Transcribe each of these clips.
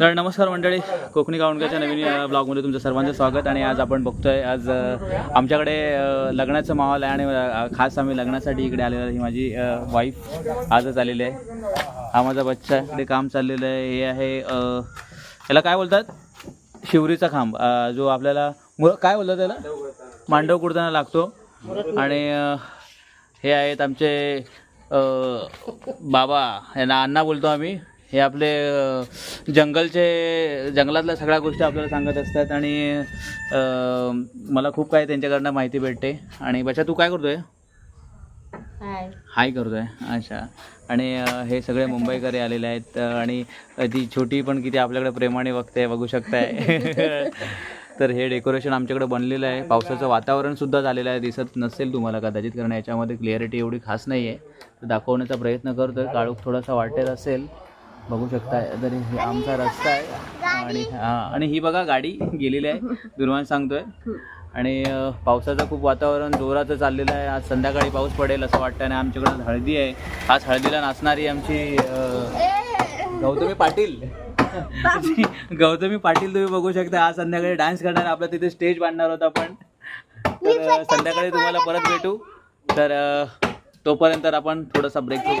तर नमस्कार मंडळी कोकणी गावणगाच्या नवीन ब्लॉगमध्ये तुमचं सर्वांचं स्वागत आणि आज आपण बघतोय आज आमच्याकडे लग्नाचं माहोल आहे आणि खास आम्ही लग्नासाठी इकडे आलेलो आहे. ही माझी वाईफ आजच आलेली आहे. हा माझा बच्चा इकडे काम चाललेलं आहे. हे आहे याला काय बोलतात? शिवरीचा खांब. जो आपल्याला काय बोलतात त्याला मांडव कुडताना लागतो. आणि हे आहेत आमचे बाबा. यांना अण्णा बोलतो आम्ही. हे आपले जंगलचे जंगलातल्या सगळ्या गोष्टी आपल्याला सांगत असतात आणि मला खूप काही त्यांच्याकडनं माहिती भेटते. आणि बच्चा तू काय करतोय? हाय. करतोय. अच्छा. आणि हे सगळे मुंबईकरी आलेले आहेत. आणि ती छोटी पण किती आपल्याकडे प्रेमाने बघते बघू शकताय. तर हे डेकोरेशन आमच्याकडे बनलेलं आहे. पावसाचं वातावरण सुद्धा झालेलं आहे. दिसत नसेल तुम्हाला कदाचित कारण याच्यामध्ये क्लिअरिटी एवढी खास नाही आहे तर दाखवण्याचा प्रयत्न करतोय. काळोख थोडासा वाटत असेल. बघू शकताय. तर हे आमचा रस्ता आहे. आणि हां आणि ही बघा गाडी गेलेली आहे. दुर्वान सांगतोय. आणि पावसाचं खूप वातावरण जोराचं चाललेलं आहे. आज संध्याकाळी पाऊस पडेल असं वाटतं आणि आमच्याकडे हळदी आहे. आज हळदीला नाचणारी आमची गौतमी पाटील. गौतमी पाटील तुम्ही बघू शकता. आज संध्याकाळी डान्स करणार. आपल्या तिथे स्टेज बांधणार होता आपण. तर संध्याकाळी तुम्हाला परत भेटू. तर तोपर्यंत आपण थोडासा ब्रेक घेऊ.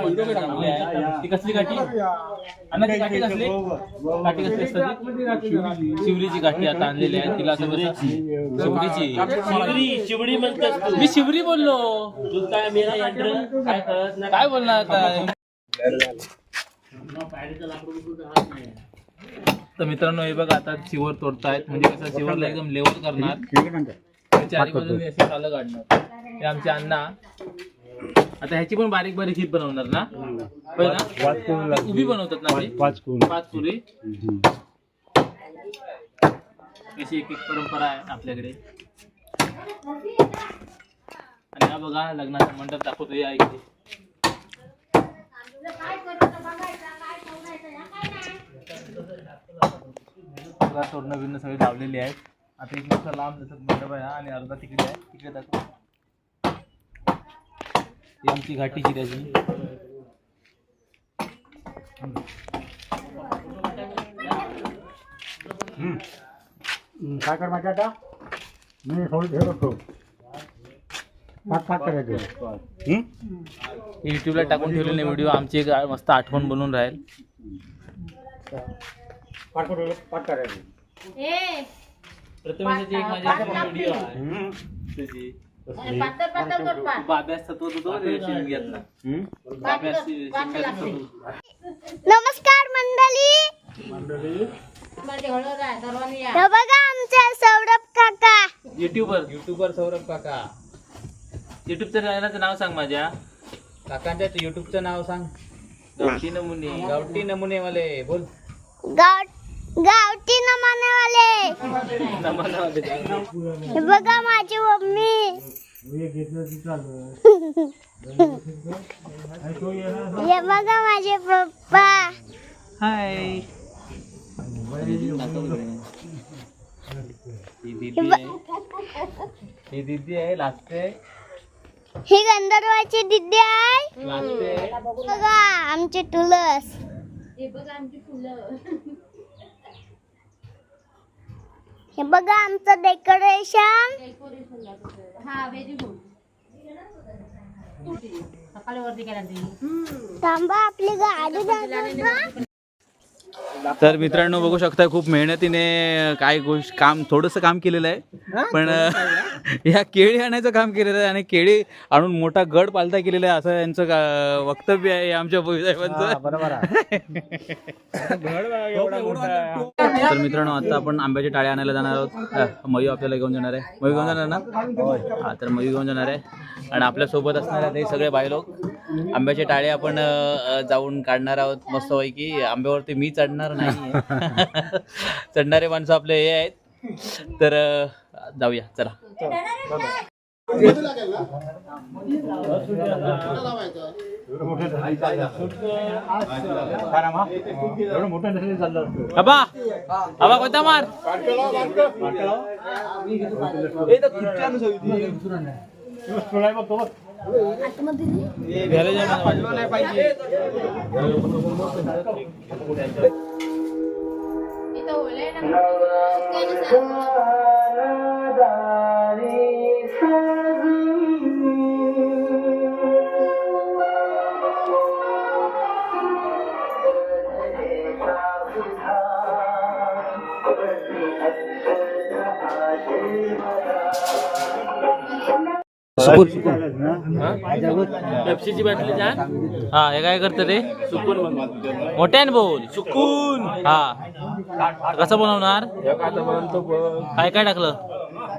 ती कसली काठी काठी कसली? काठी कसली? असतात ती? शिवरीची काठी आता आणलेली आहे. तिला असं शिवरीची शिवरी शिवडी म्हणतेस तू. मी शिवरी बोललो. तू काय मेरा यंत्र काय कळत नाही? काय बोलणार आता? तर मित्रांनो हे बघा आता चिवर तोडतायत. म्हणजे कसं चिवरला एकदम लेवल करणार. त्याच्या आधीपासून असे सालं काढणार. हे आमचे अण्णा. आता ह्याची पण बारीक बारीक हीत बनवणार ना? उभी बनवतात ना ते? पाच पुरी अशी एक एक परंपरा आहे आपल्याकडे. आणि हा बघा लग्नाचा मंडप दाखवतो या इकडे. तोरणं बिरणं सगळे लावलेली आहेत. आता एक मोठा लांब जसं मंडप आहे आणि अर्धा तिकडे आहे. तिकडे दाखव. ही आमची घाटी शिरायची काय कर माझ्या आता? मी थोडी हे करतो पाच पाच करायचं हे युट्यूबला टाकून ठेवलेले व्हिडिओ आमची एक मस्त आठवण बनून राहील. पाच करू पाच करायचं. ए प्रथमेशची एक माझ्या व्हिडिओ आहे. तुझी पातळ पातळ कर पात. बाब्यास सत्वत होतो ते शिमग्यातला बाब्यास शिमग्यात नमस्कार मंडळी. माझे हळद आहे सर्वांनी या. हे बघा आमच्या सौरभ काका. युट्यूबर युट्यूबर सौरभ काका. युट्यूबच्या चॅनलचं नाव सांग माझ्या. काकांच्या युट्यूबचं नाव सांग. गावठी नमुने. गावठी नमुने वाले बोल. गाव गावठी नमानेवाले. नमुने हे बघा माझी मम्मी. हे बघा माझे पप्पा. हाय ही दीदी आहे ही लागते ही गंधर्वाची दिदी आहे. बघा आमचे तुळस हे बघा आमची फुलं. हे बघा आमचं डेकोरेशन. हा थांबा आपली गाडी दाखवतो तर मित्रांनो बघू शकता खूप मेहनतीने काय गोष्ट काम थोडंसं काम केलेलं आहे. पण या केळी आणायचं काम केलेलं आहे आणि केळी आणून मोठा गड पालता केलेला आहे असं यांचं का- वक्तव्य आहे आमच्या साहेबांचं बरोबर तर मित्रांनो आता आपण आंब्याची टाळी आणायला जाणार आहोत. मयू आपल्याला घेऊन जाणार आहे. मयू घेऊन जाणार ना? हा तर मयू घेऊन जाणार आहे. आणि आपल्यासोबत असणार आहेत हे सगळे बायलोक आंब्याचे टाळे आपण जाऊन काढणार आहोत मस्तपैकी. आंब्यावरती मी चढणार नाही. चढणारे माणसं आपले हे आहेत. तर जाऊया चला. एवढं मोठं नसेल चाललं असतं. अबा अबा पेप्सीची बाटली जा हा हे काय करतं रे सुकून मोठ्याने बोल सुकून हा कसं बनवणार. काय काय टाकलं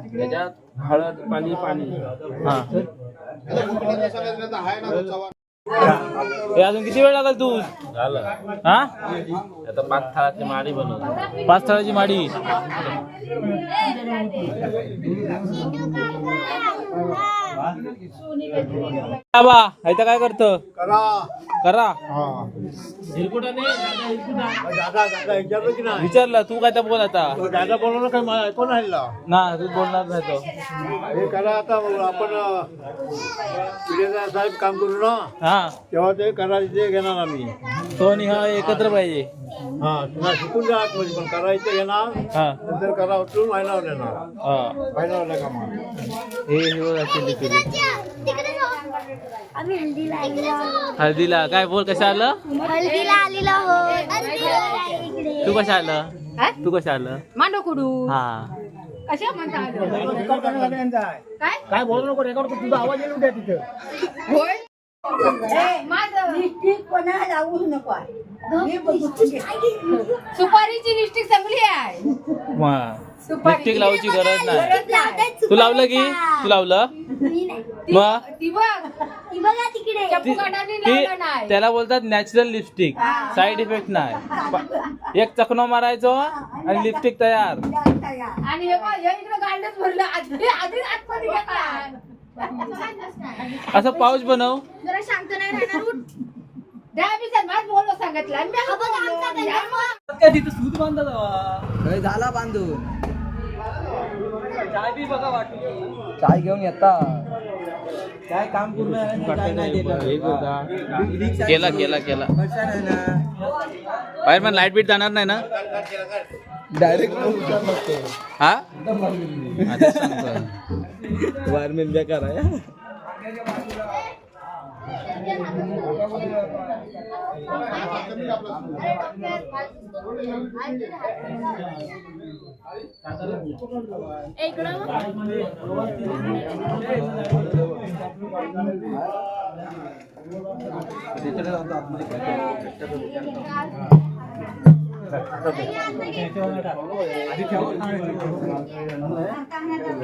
त्याच्यात हळद पाणी पाणी हा हे अजून किती वेळ लागेल तू झालं हा आता पाच थाळाची माळी बनवतो पाच तळाची माडी बा इथं काय करत? करा. दादा विचारलं की नाही? विचारलं तू काय तर बोल आता. दादा बोलवलं काय मला? ऐकून राहिला. ना तू बोलणार नाही तो. हे करा आता आपण साहेब काम करू ना? हा. तेव्हा ते करायचे घेणार आम्ही. तो आणि हा एकत्र पाहिजे. हा तुला शिकून द्या आतमध्ये पण करायचं घेणार. हा. नंतर करा उचलून व्हायला देणार हा. व्हायला होता का मग हे हे. आम्ही हल्दीला काय बोल कसं आलं? हल्दीला आलेलो इकडे तू कसं आलं? तू कसं आलं? मांडो कुडू. हा. कशा म्हणता काय? काय बोलू नको रेकॉर्ड तुझा आवाज येऊ द्या तिथं. होय माझं सुपारीची लिस्टिक चांगली आहे. लिपस्टिक लावायची गरज नाही. तू लावलं की? तू लावलं? मी नाही. मग ती ती त्याला बोलतात नॅचरल लिपस्टिक साईड इफेक्ट नाही. एक चकनो मारायचो आणि लिपस्टिक तयार. आणि हे बघ हे इकडे गांडच भरलं. आधी आधीच आतमध्ये घेतला असं पाऊच बनव. जरा शांत नाही राहणार उठ. हा आमचा गंधर्व. झाला बांधून. चाय घेऊन येता. काय काम पूर्ण आहे? आणि काय नाही दिलं. केला केला केला ना. बाहेर पण लाइट बीट जाणार नाही ना? डायरेक्ट हा? सांगतो. वायरमेन बेकार आहे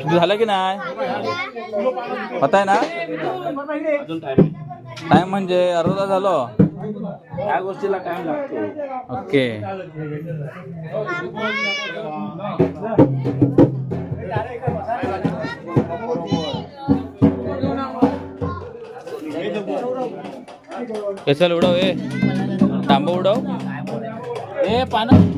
झालं की नाही? होत आहे ना? अजून टाइम टाइम म्हणजे अर्धा झालो? या गोष्टीला टाइम लागतो. ओके. चल उडव ए तांबा उडव. ए पानं.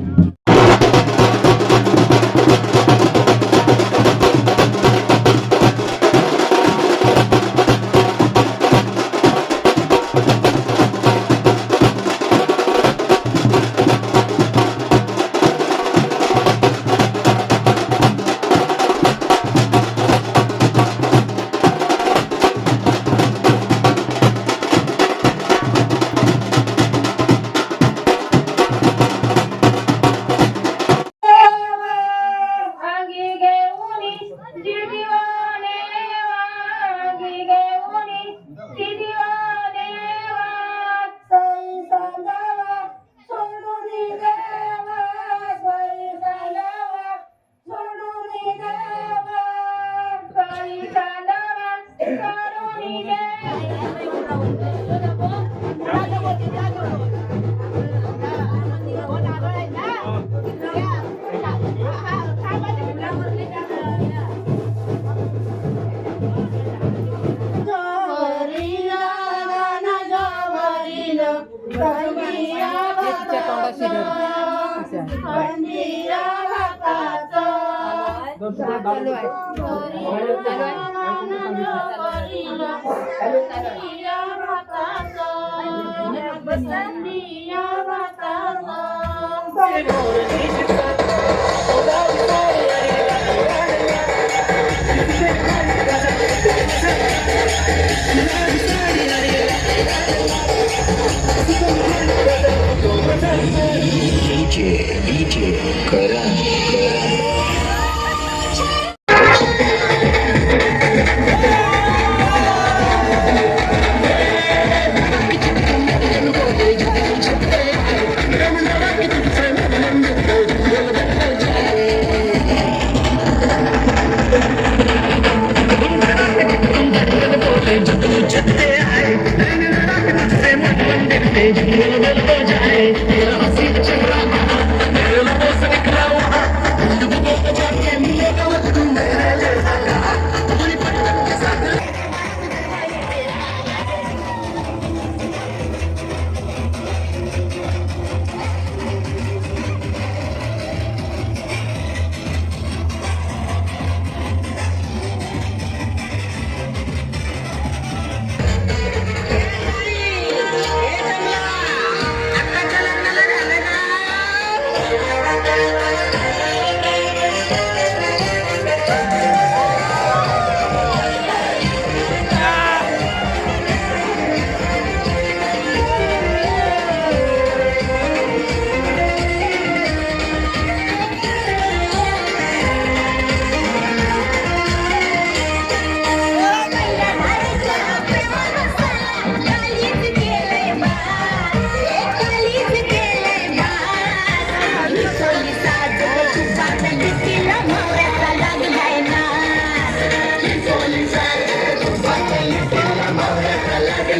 DJ, DJ, Karan, Karan.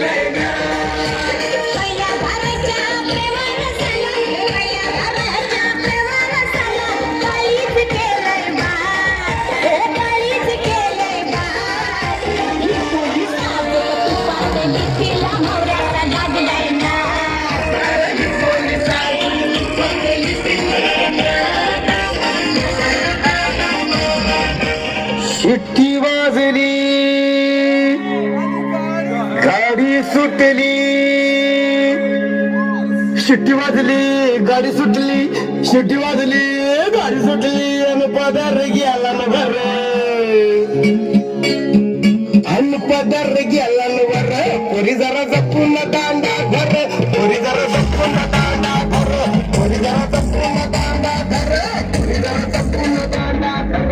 Amen. वाजली गाडी सुटली शिट्टी वाजली गाडी सुटली आणि पदार गेला न घर अन्न पदार गेला न वर पोरी जरा जपून दांडा घर पोरी जरा जपून दांडा घर पोरी जरा जपून दांडा घर पोरी जरा जपून दांडा घर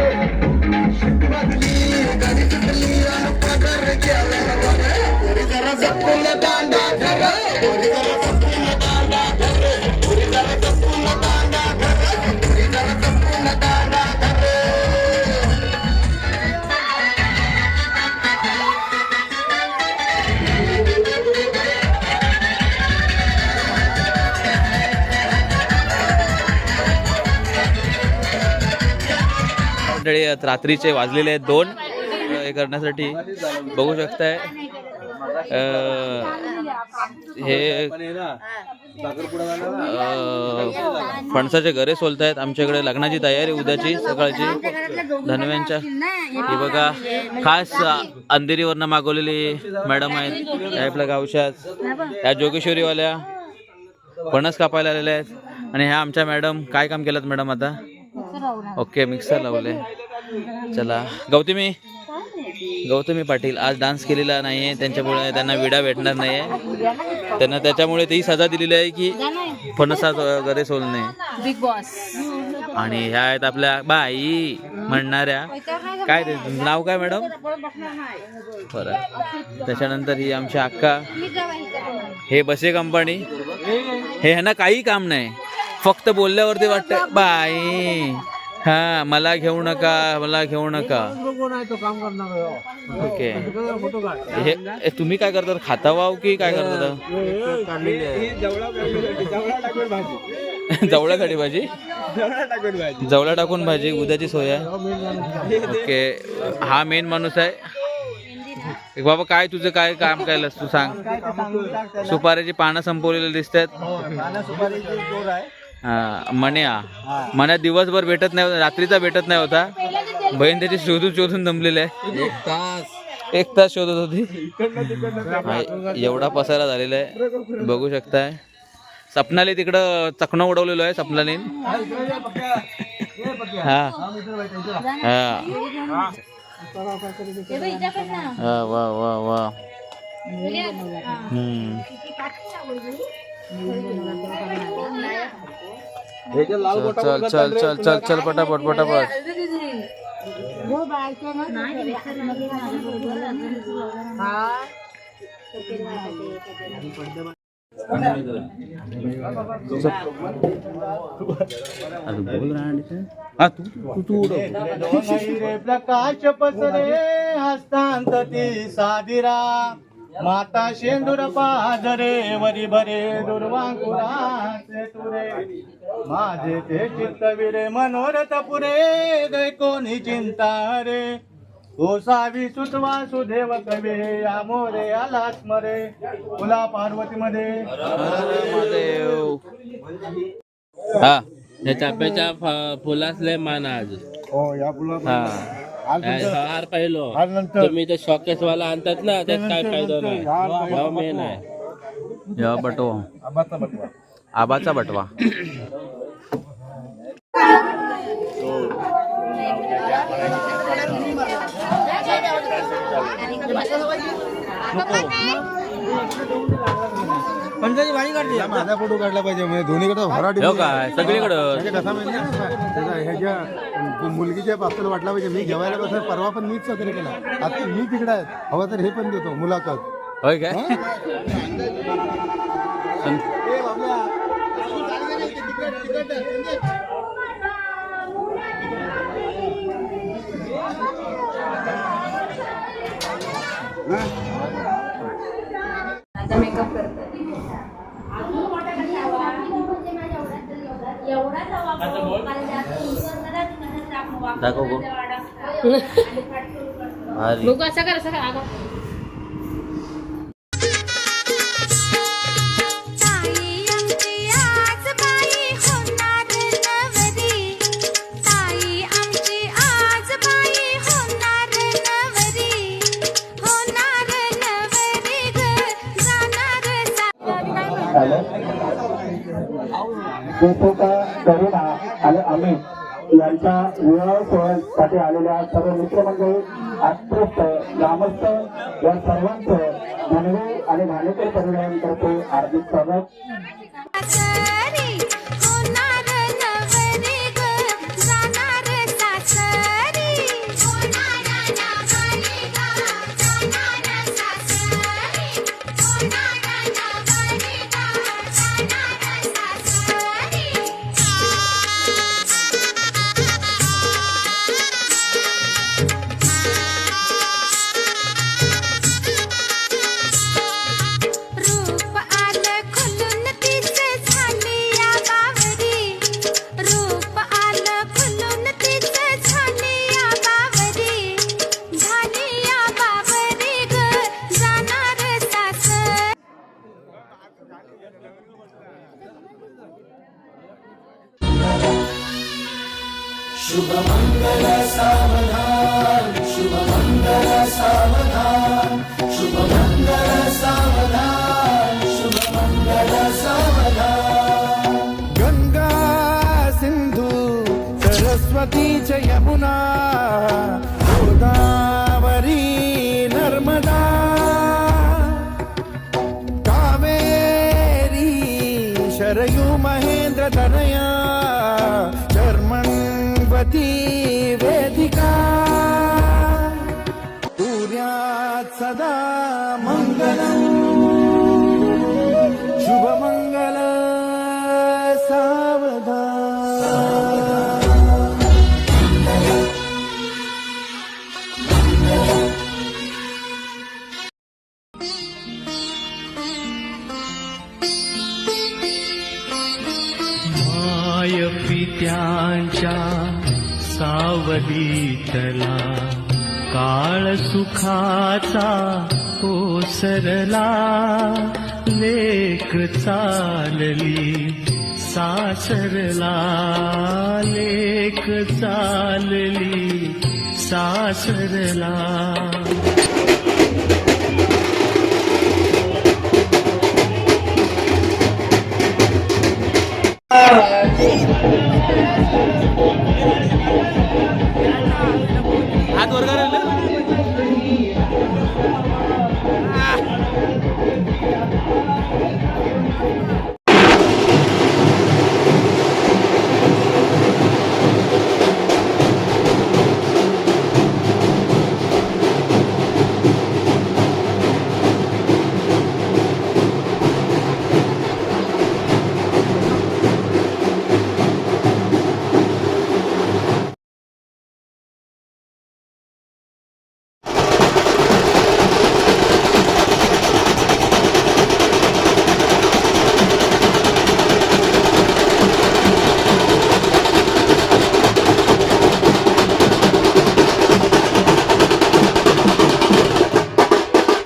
शिट्टी वाजली गाडी सुटली आणि पदार गेला न वर पोरी जरा जपून दांडा घर पोरी जरा मंडळी रात्रीचे वाजलेले आहेत दोन. हे करण्यासाठी बघू शकताय. हे फणसाचे घरे सोलतायत. आमच्याकडे लग्नाची तयारी उद्याची सकाळची. धनव्यांच्या ही बघा खास अंधेरीवरनं मागवलेली मॅडम आहेत. या आपल्या गावच्याच या जोगेश्वरीवाल्या फणस कापायला आलेल्या आहेत. आणि ह्या आमच्या मॅडम काय काम केलं मॅडम आता? ओके मिक्सर लावले. चला. गौतमी. गौतमी पाटील आज डान्स केलेला नाहीये. त्यांच्यामुळे त्यांना विडा भेटणार नाहीये. त्यांना त्याच्यामुळे ती सजा दिलेली आहे की फणसात वगैरे सोलणे बिग बॉस आणि ह्या आहेत आपल्या बाई म्हणणाऱ्या. काय नाव काय मॅडम बरं. त्याच्यानंतर ही आमची अक्का. हे बसे कंपनी हे ह्यांना काही काम नाही. फक्त बोलल्यावरती वाटतं बाई. हा मला घेऊ नका मला घेऊ नका. ओके हे. हे तुम्ही काय करता? खाता वाव की काय करता? जवळासाठी भाजी. जवळा टाकून भाजी. उद्याची सोय आहे. ओके. हा मेन माणूस आहे. बाबा काय तुझं काय काम केलंस? तू सांग. सुपारीची पानं संपवलेली दिसतात. हो हा, मण्या. मण्या दिवसभर भेटत नाही होता रात्रीचा भेटत नाही होता. बहीण त्याची शोधून शोधून दमलेली आहे. एक तास. एक तास शोधत होती. एवढा पसारा झालेला आहे. बघू शकताय. सपनाले तिकडं चकणं उडवलेलो आहे सपनाने हा. हा. हा, वा वा वा. हम्म. चल चल चल चल चल चल पटापट पटापट. हा तू तू. तू उडव. रे प्रकाश पसरे हस्तांत ती सादिरा माता शेंदूर पाजरे वरी भरे दुर्वांकुराचे तुरे. माझे ते चित्तविरे मनोरथ पुरे दै कोणी चिंता रे? गोसावी सुतवा सुदेव कवे या मोरे आला स्मरे फुला पार्वती मध्ये महादेव हा या फ- फुलासले मान. आज हो या फुला हा हार पाहिलो. नंतर तुम्ही ते शॉकेस वाला आणतात ना त्यात काय फायदा नाही. भाव मेन आहे. या बटवा. आबाचा बटवा आबाचा बटवा. माझा फोटो काढला पाहिजे म्हणजे दोन्हीकडे भराटी हो काय सगळीकडं. म्हणजे कसा माहिती आहे ना, त्याचा ह्याच्या मुलगीच्या बाबतीला वाटला पाहिजे मी जेवायला कसं परवा पण मीच वगैरे केला. आता मी तिकडे आहे हवं तर हे पण देतो मुलाखत. होय काय? मेकअप करतात. दाखव गो बघू. असं कर असं कर. का करुणा आणि अमित यांच्या विवाह सोहळ्यासाठी आलेल्या सर्व मित्रमंडळी आत्मस्थ ग्रामस्थ या सर्वांचं धनवे आणि भालेकर परिवारांतर्फे हार्दिक स्वागत. पित्यांच्या सावलीतला काळ सुखाचा ओसरला. लेख चालली सासरला. लेख चालली सासरला. ¡Vamos! Oh, oh, oh, oh.